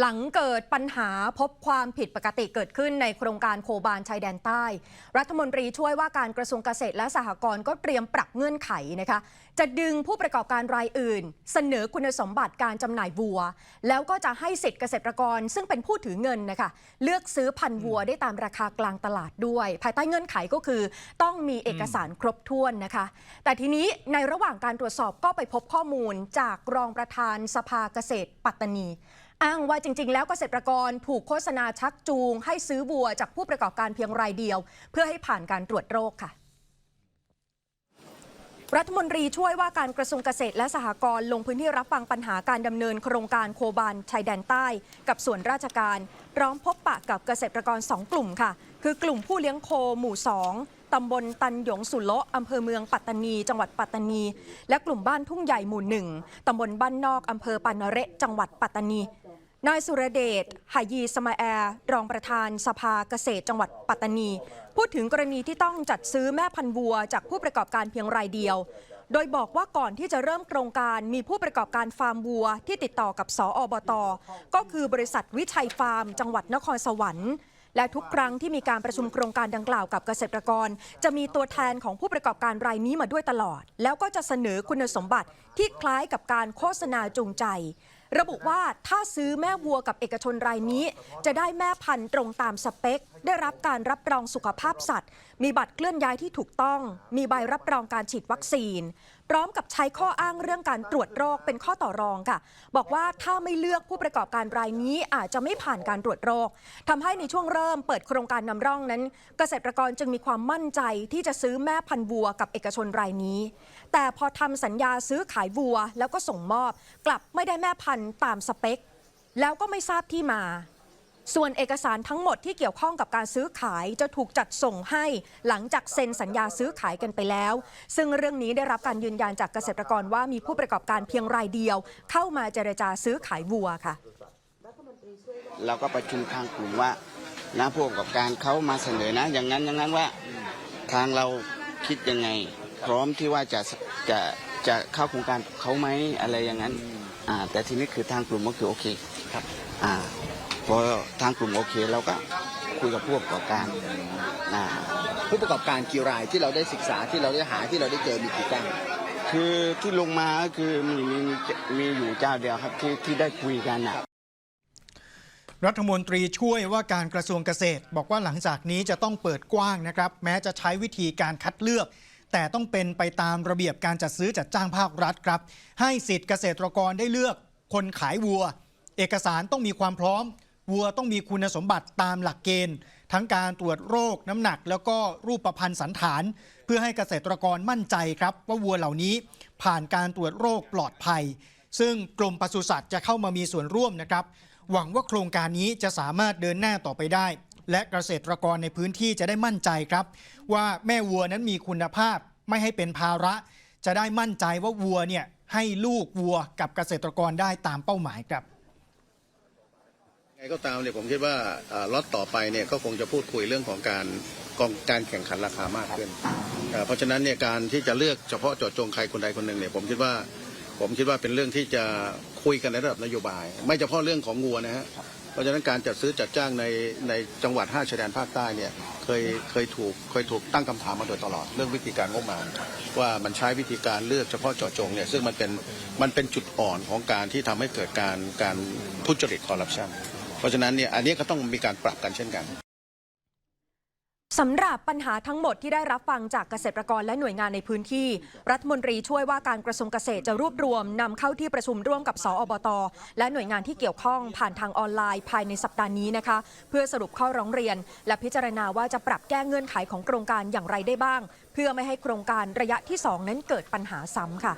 หลังเกิดปัญหาพบความผิดปกติเกิดขึ้นในโครงการโคบานชายแดนใต้ รัฐมนตรีช่วยว่าการกระทรวงเกษตรและสหกรณ์ก็เตรียมปรับเงื่อนไขนะคะ จะดึงผู้ประกอบการรายอื่น เสนอคุณสมบัติการจำหน่ายวัว แล้วก็จะให้สิทธิเกษตรกรซึ่งเป็นผู้ถือเงินนะคะ เลือกซื้อพันวัวได้ตามราคากลางตลาดด้วย ภายใต้เงื่อนไขก็คือ ต้องมีเอกสารครบถ้วนนะคะ แต่ทีนี้ในระหว่างการตรวจสอบก็ไปพบข้อมูลจากรองประธานสภาเกษตรปัตตานี อ้างว่าจริง ๆ แล้วเกษตรกรถูกโฆษณาชักจูง ให้ซื้อวัวจากผู้ประกอบการเพียงรายเดียว เพื่อให้ผ่านการตรวจโรคค่ะรัฐมนตรีช่วยว่าการกระทรวงเกษตรและสหกรณ์ลงพื้นที่รับฟังปัญหาการดำเนินโครงการโคบานชายแดนใต้ กับส่วนราชการพร้อมพบปะกับเกษตรกร 2 กลุ่มค่ะ คือกลุ่มผู้เลี้ยงโคหมู่ 2ตำบลตันหยงสุโละอำเภอเมืองปัตตานี จังหวัดปัตตานี และกลุ่มบ้านทุ่งใหญ่หมู่หนึ่งตำบลบ้านนอกอำเภอปานเระจังหวัดปัตตานี นายสุรเดชหายีสมาแอร์รองประธานสภาเกษตรจังหวัดปัตตานี พูดถึงกรณีที่ต้องจัดซื้อแม่พันธุ์วัว จากผู้ประกอบการเพียงรายเดียว โดยบอกว่าก่อนที่จะเริ่มโครงการมีผู้ประกอบการฟาร์มวัว ที่ติดต่อกับสออบต ก็คือบริษัทวิชัยฟาร์ม จังหวัดนครสวรรค์และทุกครั้งที่มีการประชุมโครงการดังกล่าวกับเกษตรกร จะมีตัวแทนของผู้ประกอบการรายนี้มาด้วยตลอด แล้วก็จะเสนอคุณสมบัติที่คล้ายกับการโฆษณาจูงใจ ระบุว่าถ้าซื้อแม่วัวกับเอกชนรายนี้ จะได้แม่พันธุ์ตรงตามสเปค ได้รับการรับรองสุขภาพสัตว์ มีบัตรเคลื่อนย้ายที่ถูกต้อง มีใบรับรองการฉีดวัคซีน พร้อมกับใช้ข้ออ้างเรื่องการตรวจโรคเป็นข้อต่อรองค่ะ บอกว่าถ้าไม่เลือกผู้ประกอบการรายนี้อาจจะไม่ผ่านการตรวจโรคทำให้ในช่วงเริ่มเปิดโครงการนำร่องนั้น เกษตรกรจึงมีความมั่นใจที่จะซื้อแม่พันธุ์วัวกับเอกชนรายนี้ แต่พอทำสัญญาซื้อขายวัว แล้วก็ส่งมอบ กลับไม่ได้แม่พันธุ์ตามสเปค แล้วก็ไม่ทราบที่มา ส่วนเอกสารทั้งหมดที่เกี่ยวข้องกับการซื้อขายจะถูกจัดส่งให้หลังจากเซ็นสัญญาซื้อขายกันไปแล้ว ซึ่งเรื่องนี้ได้รับการยืนยันจากเกษตรกรว่ามีผู้ประกอบการเพียงรายเดียว เข้ามาเจรจาซื้อขายวัวค่ะ เราก็ประชุมทางกลุ่มว่านะผู้ประกอบการเขามาเสนอนะ อย่างนั้นอย่างนั้นว่าทางเราคิดยังไง พร้อมที่ว่าจะจะจะเข้าโครงการเขาไหมอะไรอย่างนั้น อ่า แต่ทีนี้คือทางกลุ่มก็คือโอเคครับ อ่า ทางกลุ่มโอเคเราก็คุยกับผู้ประกอบการอ่าผู้ประกอบการกี่รายที่เราได้ศึกษาที่เราได้หาที่เราได้เจอมีกี่เจ้าคือที่ลงมาก็คือมีมีมีมีอยู่เจ้าเดียวครับที่ที่ได้คุยกันอะรัฐมนตรีช่วยว่าการกระทรวงเกษตร บอกว่าหลังจากนี้จะต้องเปิดกว้างนะครับ แม้จะใช้วิธีการคัดเลือก แต่ต้องเป็นไปตามระเบียบการจัดซื้อจัดจ้างภาครัฐครับ ให้สิทธิ์เกษตรกรได้เลือกคนขายวัว เอกสารต้องมีความพร้อม วัวต้องมีคุณสมบัติตามหลักเกณฑ์ ทั้งการตรวจโรคน้ำหนัก แล้วก็รูปประพันธ์สันฐาน เพื่อให้เกษตรกรมั่นใจครับ ว่าวัวเหล่านี้ผ่านการตรวจโรคปลอดภัย ซึ่งกรมปศุสัตว์จะเข้ามามีส่วนร่วมนะครับ หวังว่าโครงการนี้จะสามารถเดินหน้าต่อไปได้ และเกษตรกรในพื้นที่จะได้มั่นใจครับ ว่าแม่วัวนั้นมีคุณภาพไม่ให้เป็นภาระ จะได้มั่นใจว่าวัวเนี่ยให้ลูกวัวกับเกษตรกรได้ตามเป้าหมายครับ ก็ตามเนี่ยผมคิดว่าล็อตต่อไปเนี่ยก็คงจะพูดคุยเรื่องของการกองการแข่งขันราคามากขึ้น เพราะฉะนั้นเนี่ยการที่จะเลือกเฉพาะเจาะจงใครคนใดคนหนึ่งเนี่ยผมคิดว่าผมคิดว่าเป็นเรื่องที่จะคุยกันในระดับนโยบาย ไม่เฉพาะเรื่องของงัวนะฮะเพราะฉะนั้นการจัดซื้อจัดจ้างในในจังหวัดห้าชายแดนภาคใต้เนี่ยเคยเคยถูกเคยถูกตั้งคำถามมาโดยตลอดเรื่องวิธีการงบประมาณว่ามันใช้วิธีการเลือกเฉพาะเจาะจงเนี่ยซึ่งมันเป็นมันเป็นจุดอ่อนของการที่ทำให้เกิดการการทุจริตคอร์รัปชัน เพราะฉะนั้นเนี่ยอันนี้ก็ต้องมีการปรับกันเช่นกันสำหรับปัญหาทั้งหมดที่ได้รับฟังจากเกษตรกรและหน่วยงานในพื้นที่ รัฐมนตรีช่วยว่าการกระทรวงเกษตรจะรวบรวมนำเข้าที่ประชุมร่วมกับสอบต และหน่วยงานที่เกี่ยวข้องผ่านทางออนไลน์ภายในสัปดาห์นี้นะคะ เพื่อสรุปข้อร้องเรียน และพิจารณาว่าจะปรับแก้เงื่อนไขของโครงการอย่างไรได้บ้าง เพื่อไม่ให้โครงการระยะที่ 2 นั้นเกิดปัญหาซ้ำค่ะ